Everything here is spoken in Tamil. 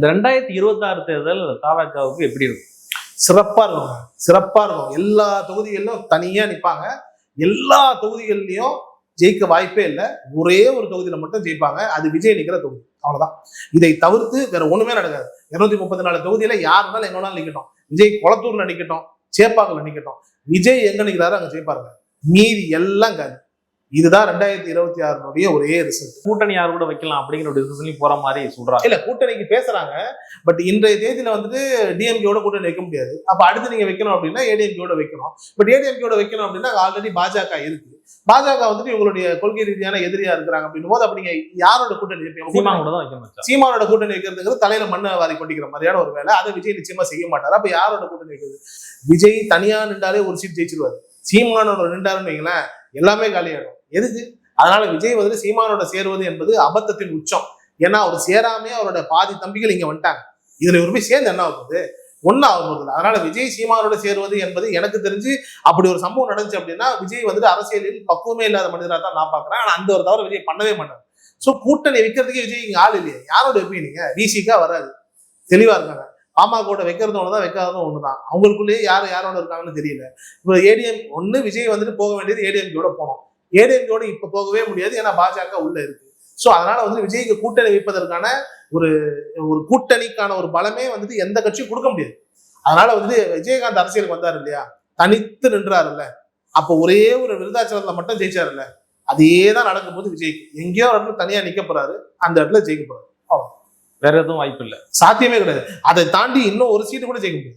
இந்த ரெண்டாயிரத்தி இருபத்தி ஆறு தேர்தல் தாவேக்காவுக்கு எப்படி இருக்கும்? சிறப்பா இருக்கும். சிறப்பா இருக்கும். எல்லா தொகுதிகளிலும் தனியா நிற்பாங்க எல்லா தொகுதிகள்லையும் ஜெயிக்க வாய்ப்பே இல்லை. ஒரே ஒரு தொகுதியில மட்டும் ஜெயிப்பாங்க. அது விஜய் நிக்கிற தொகுதி. அவ்வளவுதான். இதை தவிர்த்து வேற ஒண்ணுமே நடக்காது. இருநூத்தி முப்பத்தி நாலு தொகுதியில யார் வேணாலும் எங்க வேணாலும் நிக்கட்டும். விஜய் குளத்தூர்ல நிக்கட்டும். சேப்பாக்கல நிக்கட்டும். விஜய் எங்க நிக்கிறாரோ அங்க ஜெயிப்பாருங்க. மீதி எல்லாம் காது இதுதான் ரெண்டாயிரத்தி இருபத்தி ஆறுனுடைய ஒரே ரிசல்ட் கூட்டணி யார் கூட வைக்கலாம் அப்படிங்கிற ஒரு டிசிஷன்லையும் போற மாதிரி சொல்றாங்க. இல்ல கூட்டணிக்கு பேசுறாங்க. பட் இன்றைய தேதியில வந்துட்டு டிஎம்கேயோட கூட்டணி வைக்க முடியாது. அப்ப அடுத்து நீங்க வைக்கணும் அப்படின்னா ஏடிஎம்கேயோட வைக்கணும். பட் ஏடிஎம்கேயோட வைக்கணும் அப்படின்னா ஆல்ரெடி பாஜக இருக்கு. பாஜக வந்துட்டு இவங்களுடைய கொள்கை ரீதியான எதிரியா இருக்கிறாங்க அப்படின்னும் போது அப்ப நீங்க யாரோட கூட்டணி வைப்பீங்க? சீமானோட கூட்டணி வைக்கிறதுங்கிறது தலையில மண்ணை வாரி கொட்டிக்கிற மாதிரியான ஒரு வேலை. அதை விஜய் நிச்சயமா செய்ய மாட்டாரு. அப்ப யாரோட கூட்டணி வைக்கிறது? விஜய் தனியா நின்றாலே ஒரு சீட் ஜெயிச்சிருவாரு. சீமானோட நின்றாருன்னு வைங்களேன் எல்லாமே காலியாயிடும். எதுக்கு? அதனால விஜய் வந்துட்டு சீமானோட சேருவது என்பது அபத்தத்தின் உச்சம். ஏன்னா அவர் சேராமே அவரோட பாதி தம்பிகள் இங்க வந்துட்டாங்க. இதுல இவர் போய் சேர்ந்து என்ன ஆகுது? ஒன்னும் ஆக போகுது அதனால விஜய் சீமானோட சேருவது என்பது எனக்கு தெரிஞ்சு அப்படி ஒரு சம்பவம் நடந்துச்சு அப்படின்னா விஜய் வந்துட்டு அரசியலில் பக்குவமே இல்லாத மனிதராக தான் நான் பாக்குறேன். ஆனா அந்த ஒரு தவிர விஜய் பண்ணவே மாட்டார். சோ கூட்டணி வைக்கிறதுக்கே விஜய் இங்க ஆள் இல்லையா. யாரோட வைப்பீங்க விசிக்கா வராது. தெளிவா இருக்காங்க. பாமகோட வைக்கிறது ஒண்ணுதான் வைக்காததும் ஒண்ணுதான். அவங்களுக்குள்ளேயே யார் யாரோட இருக்காங்கன்னு தெரியல. இப்போ ஏடிஎம் ஒன்னு விஜய் வந்துட்டு போக வேண்டியது ஏடிஎம்கோட போனோம். ஏடிஎம்கோட இப்ப போகவே முடியாது ஏன்னா பாஜக உள்ள இருக்கு. சோ அதனால வந்து விஜய்க்கு கூட்டணி வைப்பதற்கான ஒரு ஒரு கூட்டணிக்கான ஒரு பலமே வந்துட்டு எந்த கட்சியும் கொடுக்க முடியாது. அதனால வந்து விஜயகாந்த் அரசியலுக்கு வந்தாரு இல்லையா? தனித்து நின்றாருல்ல. அப்ப ஒரே ஒரு விருதாச்சலத்துல மட்டும் ஜெயிச்சாருல்ல. அதே தான் நடக்கும் போது விஜய்க்கு. எங்கேயோ ஒரு இடத்துல தனியா நிக்க போறாரு. அந்த இடத்துல ஜெயிக்க போறாரு. வேற எதுவும் வாய்ப்பு இல்ல. சாத்தியமே கிடையாது. அதை தாண்டி இன்னும் ஒரு சீட்டு கூட ஜெயிக்க முடியாது.